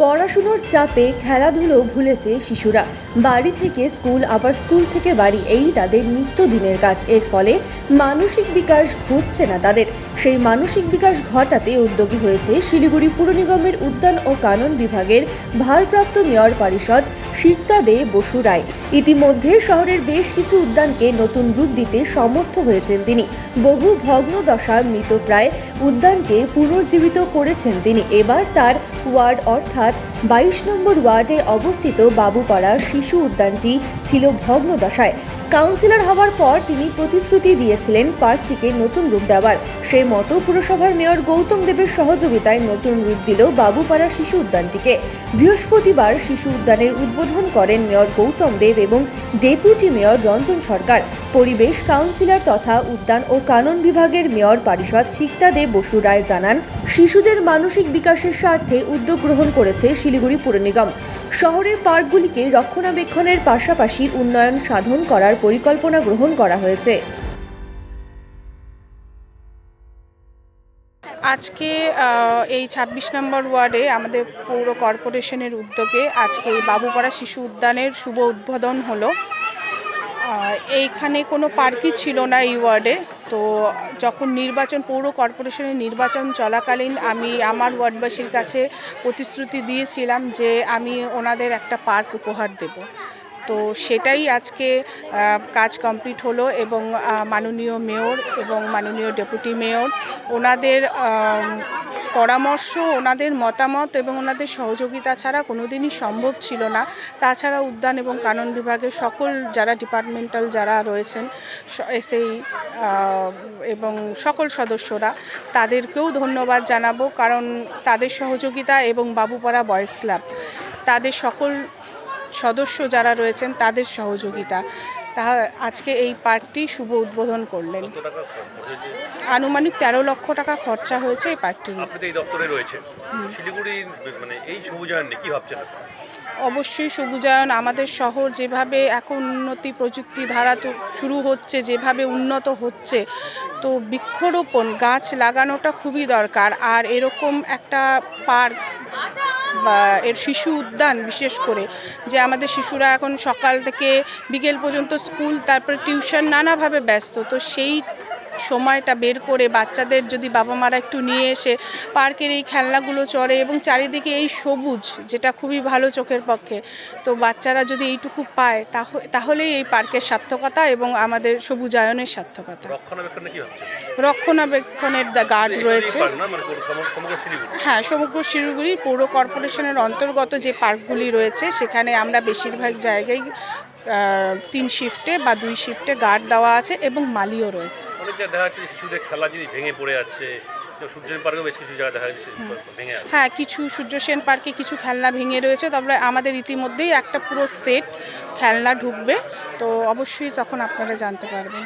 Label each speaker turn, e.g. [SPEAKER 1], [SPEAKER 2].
[SPEAKER 1] পড়াশুনোর চাপে খেলাধুলো ভুলেছে শিশুরা। বাড়ি থেকে স্কুল, আবার স্কুল থেকে বাড়ি, এই তাদের নিত্যদিনের কাজ। এর ফলে মানসিক বিকাশ ঘটছে না তাদের। সেই মানসিক বিকাশ ঘটাতে উদ্যোগী হয়েছে শিলিগুড়ি পুর নিগমের উদ্যান ও কানন বিভাগের ভারপ্রাপ্ত মেয়র পরিষদ সিক্তা দে বসু রায়। ইতিমধ্যে শহরের বেশ কিছু উদ্যানকে নতুন রূপ দিতে সমর্থ হয়েছেন তিনি। বহু ভগ্ন দশা মৃতপ্রায় উদ্যানকে পুনর্জীবিত করেছেন তিনি। এবার তার ওয়ার্ড অর্থাৎ বাইশ নম্বর ওয়ার্ডে অবস্থিত বাবুপাড়ার শিশু উদ্যানটি ছিল ভগ্ন দশায় কাউন্সিলর হওয়ার পর তিনি প্রতিশ্রুতি দিয়েছিলেন পার্কটিকে নতুন রূপ দেওয়ার। সেই মতো পুরসভার মেয়র গৌতম দেবের সহযোগিতায় নতুন রূপ দিল বাবুপাড়া শিশু উদ্যানটিকে। বৃহস্পতিবার শিশু উদ্যানের উদ্বোধন করেন মেয়র গৌতম দেব এবং ডেপুটি মেয়র রঞ্জন সরকার। পরিবেশ কাউন্সিলর তথা উদ্যান ও কানন বিভাগের মেয়র পারিষদ সিক্তা দেব বসু রায় জানান, শিশুদের মানসিক বিকাশের স্বার্থে উদ্যোগ গ্রহণ করেছে। শিলিগুড়ি পুর নিগম। শহরের পার্কগুলিকে রক্ষণাবেক্ষণের পাশাপাশি উন্নয়ন সাধন করার পরিকল্পনা গ্রহণ করা হয়েছে।
[SPEAKER 2] আজকে এই ২৬ নম্বর ওয়ার্ডে আমাদের পৌর কর্পোরেশনের উদ্যোগে আজকে বাবুপাড়া শিশু উদ্যানের শুভ উদ্বোধন হলো। এইখানে কোনো পার্কই ছিল না এই ওয়ার্ডে। তো যখন নির্বাচন, পৌর কর্পোরেশনের নির্বাচন চলাকালীন আমি আমার ওয়ার্ডবাসীর কাছে প্রতিশ্রুতি দিয়েছিলাম যে আমি ওনাদের একটা পার্ক উপহার দেব। তো সেটাই আজকে কাজ কমপ্লিট হলো এবং মাননীয় মেয়র এবং মাননীয় ডেপুটি মেয়র, ওনাদের পরামর্শ, ওনাদের মতামত এবং ওনাদের সহযোগিতা ছাড়া কোনোদিনই সম্ভব ছিল না। তাছাড়া উদ্যান এবং কানন বিভাগের সকল যারা ডিপার্টমেন্টাল যারা রয়েছেন এসেই এবং সকল সদস্যরা, তাদেরকেও ধন্যবাদ জানাব। কারণ তাদের সহযোগিতা এবং বাবুপাড়া বয়েজ ক্লাব, তাদের সকল সদস্য যারা রয়েছেন, তাদের সহযোগিতা। আজকে এই পার্কটি শুভ উদ্বোধন করলেন? আনুমানিক তেরো লক্ষ টাকা খরচা হয়েছে এই পার্কটির।
[SPEAKER 3] আপনি এই দপ্তরে রয়েছে শিলিগুড়ির মানে এই সবুজায়ন কি ভাবছেন
[SPEAKER 2] অবশ্যই সবুজায়ন আমাদের শহর যেভাবে এখন উন্নতি প্রযুক্তি ধারা তো শুরু হচ্ছে যেভাবে উন্নত হচ্ছে তো বৃক্ষরোপণ গাছ লাগানোটা খুবই দরকার। আর এরকম একটা পার্ক এর শিশু উদ্যান বিশেষ করে, যে আমাদের শিশুরা এখন সকাল থেকে বিকেল পর্যন্ত স্কুল, তারপরে টিউশন নানাভাবে ব্যস্ত। তো সেই সময়টা বের করে বাচ্চাদের যদি বাবা মারা একটু নিয়ে এসে পার্কের এই খেলনাগুলো চড়ে এবং চারিদিকে এই সবুজ যেটা খুবই ভালো চোখের পক্ষে। তো বাচ্চারা যদি এইটুকু পায় তাহ- তাহলেই এই পার্কের সার্থকতা এবং আমাদের সবুজায়নের সার্থকতা। রক্ষণাবেক্ষণের গার্ড রয়েছে।
[SPEAKER 3] মানে
[SPEAKER 2] হ্যাঁ সমগ্র শিলিগুড়ি পৌর কর্পোরেশনের অন্তর্গত যে পার্কগুলি রয়েছে সেখানে আমরা বেশিরভাগ জায়গায় তিন শিফটে বা দুই শিফটে গার্ড দেওয়া আছে এবং মালিও রয়েছে।
[SPEAKER 3] অনেক জায়গায় দেখা যাচ্ছে শিশুদের খেলা জিনিস ভেঙে পড়ে যাচ্ছে।
[SPEAKER 2] হ্যাঁ কিছু সূর্য সেন পার্কে কিছু খেলনা ভেঙে রয়েছে তবে আমাদের ইতিমধ্যেই একটা পুরো সেট খেলনা ঢুকবে। তো অবশ্যই তখন আপনারা জানতে পারবেন।